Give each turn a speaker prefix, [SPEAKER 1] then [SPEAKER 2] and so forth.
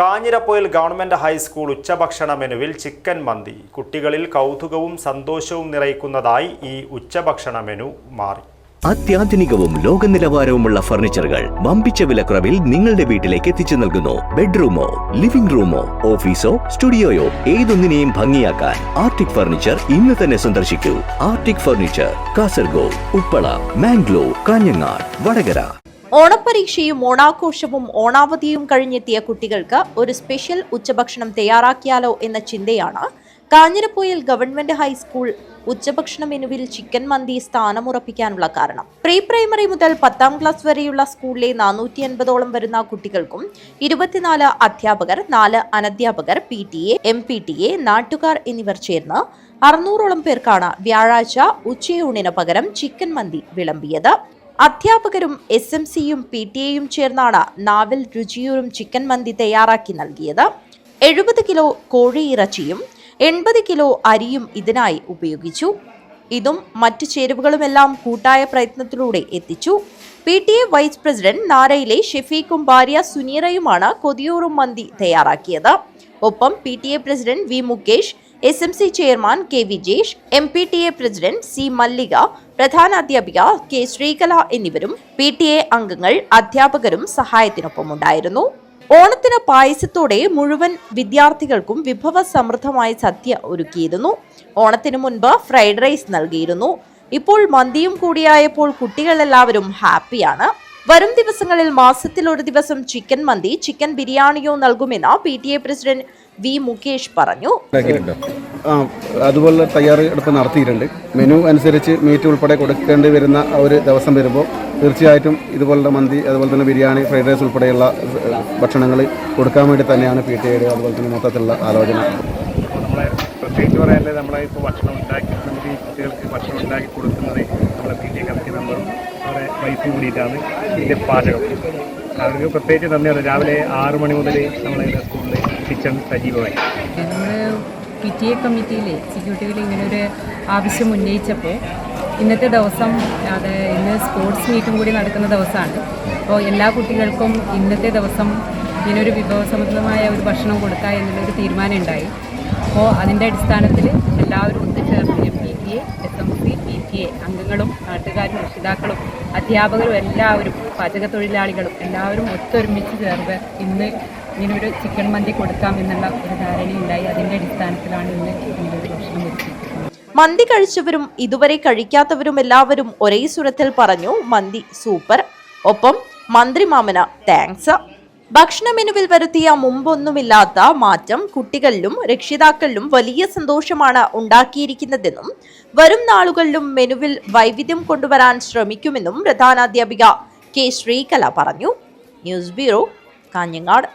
[SPEAKER 1] Kanjirappoyil government high school ഉച്ചഭക്ഷണ മെനുവിൽ chicken മന്തി. കുട്ടികളിൽ കൗതുകവും സന്തോഷവും നിറയ്ക്കുന്നതായി ഈ ഉച്ചഭക്ഷണ മെനു മാറി.
[SPEAKER 2] അത്യാധുനികവും ലോക നിലവാരവുമുള്ള ഫർണിച്ചറുകൾ വമ്പിച്ച വിലക്കുറവിൽ നിങ്ങളുടെ വീട്ടിലേക്ക് എത്തിച്ചു നൽകുന്നു. ബെഡ്റൂമോ ലിവിംഗ് റൂമോ ഓഫീസോ സ്റ്റുഡിയോയോ ഏതൊന്നിനെയും ഭംഗിയാക്കാൻ ആർട്ടിക് ഫർണിച്ചർ ഇന്ന് തന്നെ സന്ദർശിക്കൂ. Arctic furniture Kasaragod Uppala Mangalore Kanhangad Vadakara.
[SPEAKER 3] ഓണപ്പരീക്ഷയും ഓണാഘോഷവും ഓണാവധിയും കഴിഞ്ഞെത്തിയ കുട്ടികൾക്ക് ഒരു സ്പെഷ്യൽ ഉച്ചഭക്ഷണം തയ്യാറാക്കിയാലോ എന്ന ചിന്തയാണ് കാഞ്ഞിരപ്പൊയിൽ ഗവൺമെന്റ് ഹൈസ്കൂൾ ഉച്ചഭക്ഷണ മെനുവിൽ ചിക്കൻ മന്തി സ്ഥാനമുറപ്പിക്കാനുള്ള കാരണം. പ്രീ പ്രൈമറി മുതൽ പത്താം ക്ലാസ് വരെയുള്ള സ്കൂളിലെ നാനൂറ്റി അൻപതോളം വരുന്ന കുട്ടികൾക്കും ഇരുപത്തിനാല് അധ്യാപകർ നാല് അനധ്യാപകർ P T A M P T A നാട്ടുകാർ എന്നിവർ ചേർന്ന് അറുന്നൂറോളം പേർക്കാണ് വ്യാഴാഴ്ച ഉച്ചയൂണിന് പകരം ചിക്കൻ മന്തി വിളമ്പിയത്. അധ്യാപകരും എസ് എം സിയും പി ടി എയും ചേർന്നാണ് നാവിൽ രുചിയൂറും ചിക്കൻ മന്തി തയ്യാറാക്കി നൽകിയത്. എഴുപത് കിലോ കോഴി ഇറച്ചിയും എൺപത് കിലോ അരിയും ഇതിനായി ഉപയോഗിച്ചു. ഇതും മറ്റു ചേരുവകളുമെല്ലാം കൂട്ടായ പ്രയത്നത്തിലൂടെ എത്തിച്ചു. P T A vice president നാരയിലെ ഷെഫീഖും ഭാര്യ സുനീറയുമാണ് കൊതിയൂറും മന്തി തയ്യാറാക്കിയത്. ഒപ്പം P T A president V Mukesh S M C chairman K Vijesh M P T A president C Mallika പ്രധാനാധ്യാപിക K Sreekala എന്നിവരും പി ടി എ അംഗങ്ങൾ അധ്യാപകരും സഹായത്തിനൊപ്പം ഉണ്ടായിരുന്നു ഓണത്തിന് പായസത്തോടെ മുഴുവൻ വിദ്യാർത്ഥികൾക്കും വിഭവ സമൃദ്ധമായ സദ്യ ഒരുക്കിയിരുന്നു. ഓണത്തിന് മുൻപ് ഫ്രൈഡ് റൈസ് നൽകിയിരുന്നു. ഇപ്പോൾ മന്തിയും കൂടിയായപ്പോൾ കുട്ടികളെല്ലാവരും ഹാപ്പിയാണ്. വരും ദിവസങ്ങളിൽ മാസത്തിൽ ഒരു ദിവസം ചിക്കൻ മന്തി ചിക്കൻ ബിരിയാണിയോ നൽകുമെന്ന് P T A president V Mukesh പറഞ്ഞു.
[SPEAKER 4] അതുപോലെ തയ്യാറെടുപ്പ് നടത്തിയിട്ടുണ്ട്. മെനു അനുസരിച്ച് മീറ്റ് ഉൾപ്പെടെ കൊടുക്കേണ്ടി വരുന്ന ആ ഒരു ദിവസം വരുമ്പോൾ തീർച്ചയായിട്ടും ഇതുപോലുള്ള മന്തി അതുപോലെ തന്നെ ബിരിയാണി ഫ്രൈഡ് റൈസ് ഉൾപ്പെടെയുള്ള ഭക്ഷണങ്ങൾ കൊടുക്കാൻ വേണ്ടി തന്നെയാണ് പി ടി എയുടെ അതുപോലെ തന്നെ മൊത്തത്തിലുള്ള ആലോചന.
[SPEAKER 5] പ്രത്യേകിച്ച് പറയാനുള്ളത് നമ്മളെ ഇപ്പോൾ ഭക്ഷണം ഉണ്ടാക്കി നമുക്ക് ഈ കുട്ടികൾക്ക് ഭക്ഷണം ഉണ്ടാക്കി കൊടുക്കുന്നത് നമ്മളെ പി ടി കമ്മിറ്റി മെമ്പറും അവരെ വൈഫും കൂടിയിട്ടാണ് ഇതിന്റെ പാചകം. അവർക്ക് പ്രത്യേകിച്ച് നന്ദിയാണ് രാവിലെ ആറ് മണി മുതൽ നമ്മളെ സ്കൂളിൽ കിച്ചൺ സജീവമായി.
[SPEAKER 6] പി ടി എ കമ്മിറ്റിയിൽ എക്സിക്യൂട്ടീവിൽ ഇങ്ങനെ ഒരു ആവശ്യം ഉന്നയിച്ചപ്പോൾ ഇന്നത്തെ ദിവസം അത് ഇന്ന് സ്പോർട്സ് മീറ്റും കൂടി നടക്കുന്ന ദിവസമാണ്. അപ്പോൾ എല്ലാ കുട്ടികൾക്കും ഇന്നത്തെ ദിവസം ഇങ്ങനൊരു വിഭവസമൃദ്ധമായ ഒരു ഭക്ഷണം കൊടുക്കുക എന്നുള്ളൊരു തീരുമാനം ഉണ്ടായി അപ്പോൾ അതിന്റെ അടിസ്ഥാനത്തിൽ എല്ലാവരും ഒത്തുചേർന്ന് M P T A S M C P T A അംഗങ്ങളും നാട്ടുകാരും രക്ഷിതാക്കളും അധ്യാപകരും എല്ലാവരും പാചക തൊഴിലാളികളും എല്ലാവരും ഒത്തൊരുമിച്ച് ചേർന്ന് ഇന്ന് ഇങ്ങനൊരു ചിക്കൻ മന്തി കൊടുക്കാം എന്നുള്ള ഒരു ധാരണയുണ്ടായി. അതിന്റെ അടിസ്ഥാനത്തിലാണ് ഇന്ന് ഇങ്ങനൊരു ഭക്ഷണം ഒരുക്കിയിട്ടുള്ളത്
[SPEAKER 3] മന്തി കഴിച്ചവരും ഇതുവരെ കഴിക്കാത്തവരും എല്ലാവരും ഒരേ സ്വരത്തിൽ പറഞ്ഞു മന്തി സൂപ്പർ. ഒപ്പം മന്ത്രി മാമന താങ്ക്സ്. ഭക്ഷണ മെനുവിൽ വരുത്തിയ മുമ്പൊന്നുമില്ലാത്ത മാറ്റം കുട്ടികളിലും രക്ഷിതാക്കളിലും വലിയ സന്തോഷമാണ് ഉണ്ടാക്കിയിരിക്കുന്നതെന്നും വരും നാളുകളിലും മെനുവിൽ വൈവിധ്യം കൊണ്ടുവരാൻ ശ്രമിക്കുമെന്നും പ്രധാനാധ്യാപിക കെ ശ്രീകല പറഞ്ഞു. News bureau Kanhangad.